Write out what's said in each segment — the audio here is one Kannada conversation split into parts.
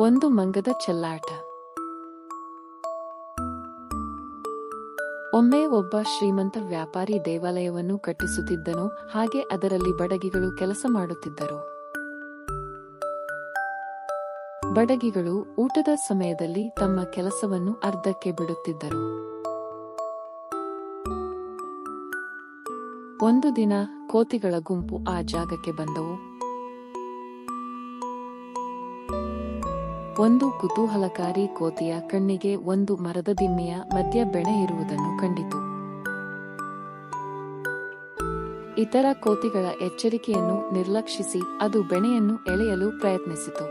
ಒಂದು ಮಂಗದ ಚೆಲ್ಲಾಟ. ಒಮ್ಮೆ ಒಬ್ಬ ಶ್ರೀಮಂತ ವ್ಯಾಪಾರಿ ದೇವಾಲಯವನ್ನು ಕಟ್ಟಿಸುತ್ತಿದ್ದನು, ಹಾಗೆ ಅದರಲ್ಲಿ ಬಡಗಿಗಳು ಕೆಲಸ ಮಾಡುತ್ತಿದ್ದರು. ಬಡಗಿಗಳು ಊಟದ ಸಮಯದಲ್ಲಿ ತಮ್ಮ ಕೆಲಸವನ್ನು ಅರ್ಧಕ್ಕೆ ಬಿಡುತ್ತಿದ್ದರು. ಒಂದು ದಿನ ಕೋತಿಗಳ ಗುಂಪು ಆ ಜಾಗಕ್ಕೆ ಬಂದವು. ಒಂದು ಕುತೂಹಲಕಾರಿ ಕೋತಿಯ ಕಣ್ಣಿಗೆ ಒಂದು ಮರದ ದಿಮ್ಮಿಯ ಮಧ್ಯ ಬೆಣೆ ಇರುವುದನ್ನು ಕಂಡಿತು. ಇತರ ಕೋತಿಗಳ ಎಚ್ಚರಿಕೆಯನ್ನು ನಿರ್ಲಕ್ಷಿಸಿ ಅದು ಬೆಣೆಯನ್ನು ಎಳೆಯಲು ಪ್ರಯತ್ನಿಸಿತು.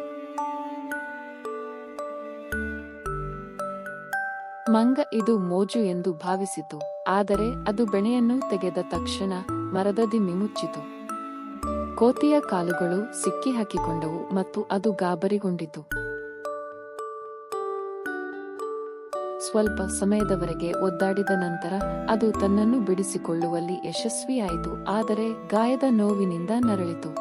ಮಂಗ ಇದು ಮೋಜು ಎಂದು ಭಾವಿಸಿತು, ಆದರೆ ಅದು ಬೆಣೆಯನ್ನು ತೆಗೆದ ತಕ್ಷಣ ಮರದ ದಿಮ್ಮಿ ಮುಚ್ಚಿತು. ಕೋತಿಯ ಕಾಲುಗಳು ಸಿಕ್ಕಿ ಹಾಕಿಕೊಂಡವು ಮತ್ತು ಅದು ಗಾಬರಿಗೊಂಡಿತು. ಸ್ವಲ್ಪ ಸಮಯದವರೆಗೆ ಒದ್ದಾಡಿದ ನಂತರ ಅದು ತನ್ನನ್ನು ಬಿಡಿಸಿಕೊಳ್ಳುವಲ್ಲಿ ಯಶಸ್ವಿಯಾಯಿತು, ಆದರೆ ಗಾಯದ ನೋವಿನಿಂದ ನರಳಿತು.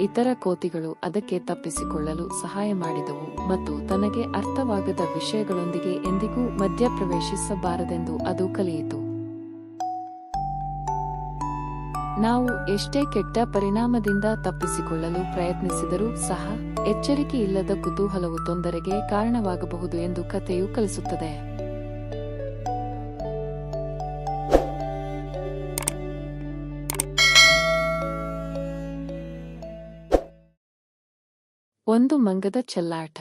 ಇತರ ಕೋತಿಗಳು ಅದಕ್ಕೆ ತಪ್ಪಿಸಿಕೊಳ್ಳಲು ಸಹಾಯ ಮಾಡಿದವು ಮತ್ತು ತನಗೆ ಅರ್ಥವಾಗದ ವಿಷಯಗಳೊಂದಿಗೆ ಎಂದಿಗೂ ಮಧ್ಯಪ್ರವೇಶಿಸಬಾರದೆಂದು ಅದು ಕಲಿಯಿತು. ನಾವು ಎಷ್ಟೇ ಕೆಟ್ಟ ಪರಿಣಾಮದಿಂದ ತಪ್ಪಿಸಿಕೊಳ್ಳಲು ಪ್ರಯತ್ನಿಸಿದರೂ ಸಹ ಎಚ್ಚರಿಕೆ ಇಲ್ಲದ ಕುತೂಹಲವು ತೊಂದರೆಗೆ ಕಾರಣವಾಗಬಹುದು ಎಂದು ಕಥೆಯು ಕಲಿಸುತ್ತದೆ. ಒಂದು ಮಂಗದ ಚೆಲ್ಲಾಟ.